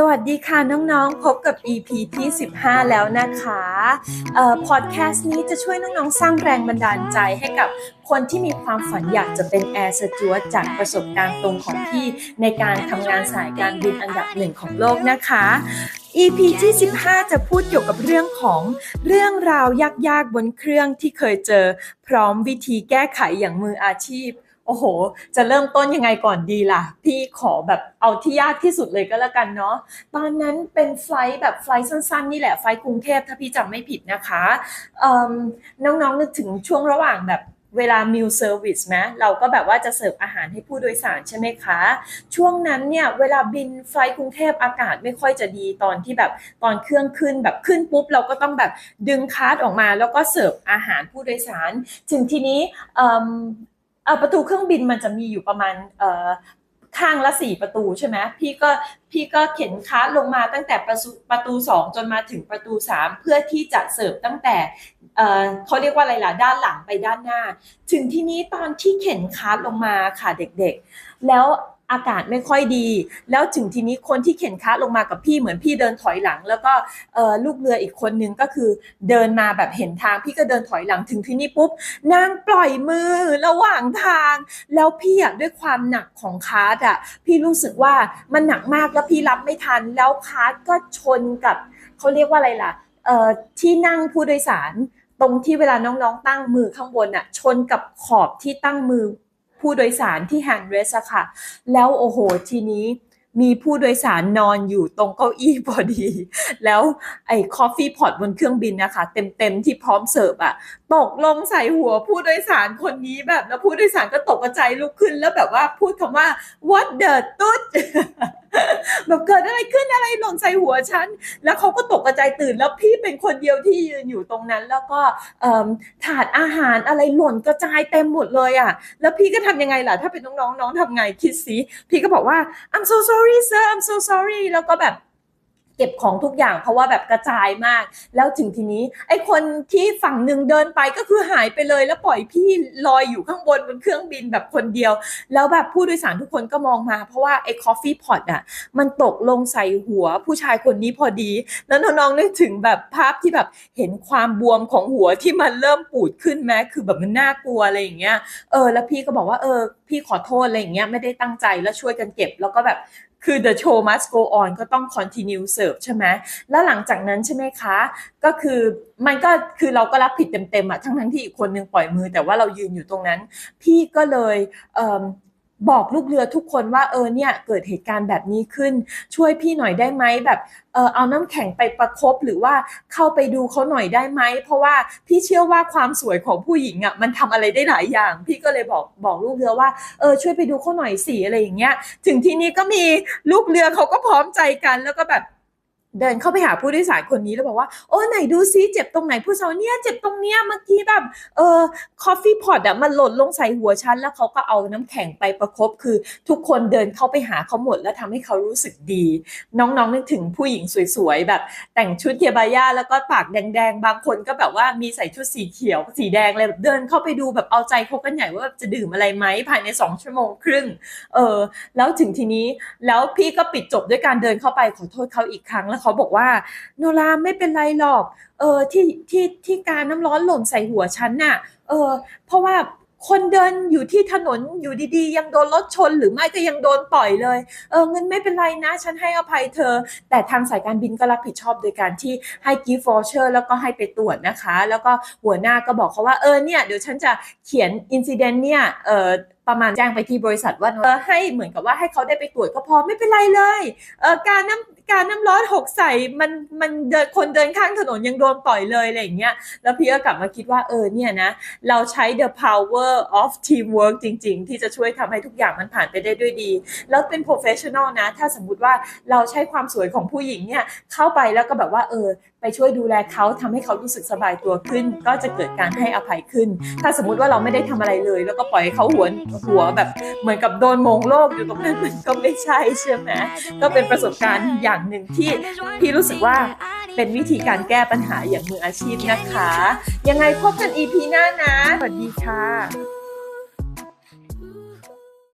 สวัสดีค่ะน้องๆ พบกับ EP ที่ 15 แล้วนะคะเอ่อพอดแคสต์นี้จะช่วยน้องๆ สร้างแรงบันดาลใจให้กับคนที่มีความฝันอยากจะเป็นแอร์สจวตจากประสบการณ์ตรงของพี่ในการทำงานสายการบินอันดับหนึ่งของโลกนะคะ EP ที่ 15 จะพูดเกี่ยวกับเรื่องของเรื่องราวยากๆ บนเครื่องที่เคยเจอ พร้อมวิธีแก้ไขอย่างมืออาชีพ โอ้โห จะเริ่มต้นยังไงก่อนดีล่ะ พี่ขอแบบเอาที่ยากที่สุดเลยก็แล้วกันเนาะ ตอนนั้นเป็นไฟล์แบบไฟล์สั้นๆ นี่แหละ ไฟล์กรุงเทพถ้าพี่จำไม่ผิดนะคะ น้องๆนึกถึงช่วงระหว่างแบบเวลา meal service ไหมเราก็แบบว่าจะเสิร์ฟอาหารให้ผู้โดยสารใช่ไหมคะ ช่วงนั้นเนี่ย เวลาบินไฟล์กรุงเทพอากาศไม่ค่อยจะดีตอนที่แบบตอนเครื่องขึ้นแบบขึ้นปุ๊บ เราก็ต้องแบบดึงคาร์ดออกมา แล้วก็เสิร์ฟอาหารผู้โดยสาร ถึงทีนี้ ประตูเครื่องบินมันจะมีอยู่ประมาณเออข้างละสี่ประตูใช่ไหมพี่ก็พี่ก็เข็นค้าลงมาตั้งแต่ประตูประตูสองจนมาถึงประตูสามเพื่อที่จะเสิร์ฟตั้งแต่เอ่อเขาเรียกว่าอะไรล่ะด้านหลังไปด้านหน้า ถึงที่นี้ตอนที่เข็นคาร์ลงมาค่ะเด็กๆ แล้ว อากาศไม่ค่อยดี แล้วถึงทีนี้คนที่เข็นค้าลงมากับพี่เหมือนพี่เดินถอยหลัง แล้วก็ลูกเรืออีกคนนึงก็คือเดินมาแบบเห็นทางพี่ก็เดินถอยหลังถึงที่นี่ปุ๊บนางปล่อยมือระหว่างทาง แล้วพี่อะด้วยความหนักของคาร์ดอะพี่รู้สึกว่ามันหนักมากแล้วพี่รับไม่ทัน แล้วคาร์ดก็ชนกับเขาเรียกว่าอะไรล่ะที่นั่งผู้โดยสารตรงที่เวลาน้องๆตั้งมือข้างบนอะชนกับขอบที่ตั้งมือ ผู้โดยสารที่แฮนด์เรสอะค่ะ แล้วโอ้โหทีนี้ มีผู้โดยสารนอนอยู่ตรงเก้าอี้พอดี แล้วไอ้คอฟฟี่พอตบนเครื่องบินนะคะ เต็มๆที่พร้อมเสิร์ฟอะตกลงใส่หัวผู้โดยสารคนนี้แบบ แล้วผู้โดยสารก็ตกใจลุกขึ้น แล้วแบบว่าพูดคำว่า what the ตุ๊ดแบบเกิดอะไรขึ้นอะไรหล่นใส่หัวฉัน แล้วเขาก็ตกกระจายตื่น แล้วพี่เป็นคนเดียวที่ยืนอยู่ตรงนั้น แล้วก็เอิ่มถาดอาหารอะไรหล่นกระจายเต็มหมดเลยอะ แล้วพี่ก็ทำยังไงล่ะ ถ้าเป็นน้องๆน้องทำไงคิดสิพี่ก็บอกว่า I'm so sorry sir I'm so sorry แล้วก็แบบเก็บของทุกอย่างเพราะว่าแบบกระจายมาก แล้วถึงทีนี้ ไอ้คนที่ฝั่งหนึ่งเดินไปก็คือหายไปเลย แล้วปล่อยพี่ลอยอยู่ข้างบนบนเครื่องบินแบบคนเดียว แล้วแบบผู้โดยสารทุกคนก็มองมา เพราะว่าไอ้คอฟฟี่พอตอะมันตกลงใส่หัวผู้ชายคนนี้พอดี แล้วน้องๆนึกถึงแบบภาพที่แบบเห็นความบวมของหัวที่มันเริ่มปูดขึ้นไหมคือแบบมันน่ากลัวอะไรอย่างเงี้ยเออแล้วพี่ก็บอกว่าเออ พี่ขอโทษอะไรอย่างเงี้ยไม่ได้ตั้งใจแล้วช่วยกันเก็บ แล้วก็แบบ คือ the show must go on ก็ต้อง continue serve ใช่ไหมแล้วหลังจากนั้นใช่ไหมคะ ก็คือมันก็คือเราก็รับผิดเต็มๆอะทั้งทั้งที่อีกคนนึงปล่อยมือ แต่ว่าเรายืนอยู่ตรงนั้น พี่ก็เลยเบอกลูกเรือทุกคนว่าเออเนี่ยเกิดเหตุการณ์แบบนี้ขึ้น ช่วยพี่หน่อยได้ไหมแบบเออเอาน้ำแข็งไปประคบหรือว่าเข้าไปดูเขาหน่อยได้ไหมเพราะว่าพี่เชื่อว่าความสวยของผู้หญิงอะมันทำอะไรได้หลายอย่าง พี่ก็เลยบอกบอกลูกเรือว่าเออช่วยไปดูเขาหน่อยสิอะไรอย่างเงี้ย ถึงที่นี้ก็มีลูกเรือเขาก็พร้อมใจกันแล้วก็แบบ เดินเข้าไปหาผู้โดยสารคนนี้แล้วบอกว่า โอ้ไหนดูซิเจ็บตรงไหนผู้สาวเนี่ยเจ็บตรงเนี้ยเมื่อกี้แบบเออคอฟฟี่พอตอะมันหล่นลงใส่หัวฉัน แล้วเขาก็เอาน้ำแข็งไปประคบคือทุกคนเดินเข้าไปหาเขาหมด แล้วทำให้เขารู้สึกดี น้องๆนึกถึงผู้หญิงสวยๆแบบ แต่งชุดเทียบายาแล้วก็ปากแดงๆ บางคนก็แบบว่ามีใส่ชุดสีเขียว สีแดงเลยเดินเข้าไปดูแบบเอาใจเขากันใหญ่ว่าแบบจะดื่มอะไรไหมภายในสองชั่วโมงครึ่งเออแล้วถึงทีนี้แล้วพี่ก็ปิดจบด้วยการเดินเข้าไปขอโทษเขาอีกครั้งแล้วเขาบอกว่า โนราไม่เป็นไรหรอก เออที่ที่ที่การน้ำร้อนหล่นใส่หัวฉันน่ะ เออ เพราะว่าคนเดินอยู่ที่ถนนอยู่ดีๆ ยังโดนรถชนหรือไม่ก็ยังโดนต่อยเลย เออเงินไม่เป็นไรนะ ฉันให้อภัยเธอ แต่ทางสายการบินก็รับผิดชอบโดยการที่ให้กิฟต์วอเชอร์แล้วก็ให้ไปตรวจนะคะ แล้วก็หัวหน้าก็บอกเขาว่าเออเนี่ยเดี๋ยวฉันจะเขียนอินซิเดนต์เนี่ยเออ ประมาณแจ้งไปที่บริษัทว่าเออให้เหมือนกับว่าให้เขาได้ไปตรวจก็พอไม่เป็นไรเลยเออการน้ำการน้ำร้อนหกใส่มันมันเดินคนเดินข้างถนนยังโดนต่อยเลยอะไรอย่างเงี้ยแล้วพี่ก็กลับมาคิดว่าเออเนี่ยนะ เราใช้ the power of teamwork จริง ๆ ที่จะช่วยทำให้ทุกอย่างมันผ่านไปได้ด้วยดี แล้วเป็น professional นะ ถ้าสมมุติว่าเราใช้ความสวยของผู้หญิงเนี่ยเข้าไปแล้วก็แบบว่าเออ ไปช่วยดูแลเขาทำให้เขารู้สึกสบายตัวขึ้น ก็จะเกิดการให้อภัยขึ้น ถ้าสมมุติว่าเราไม่ได้ทำอะไรเลย แล้วก็ปล่อยเขาหัวหัวแบบเหมือนกับโดนมงโลกอยู่ตรงนั้นมันก็ไม่ใช่ใช่ไหมก็เป็นประสบการณ์อย่างหนึ่งที่พี่รู้สึกว่าเป็นวิธีการแก้ปัญหาอย่างมืออาชีพนะคะ ยังไงพบกัน EP หน้านะ สวัสดีค่ะ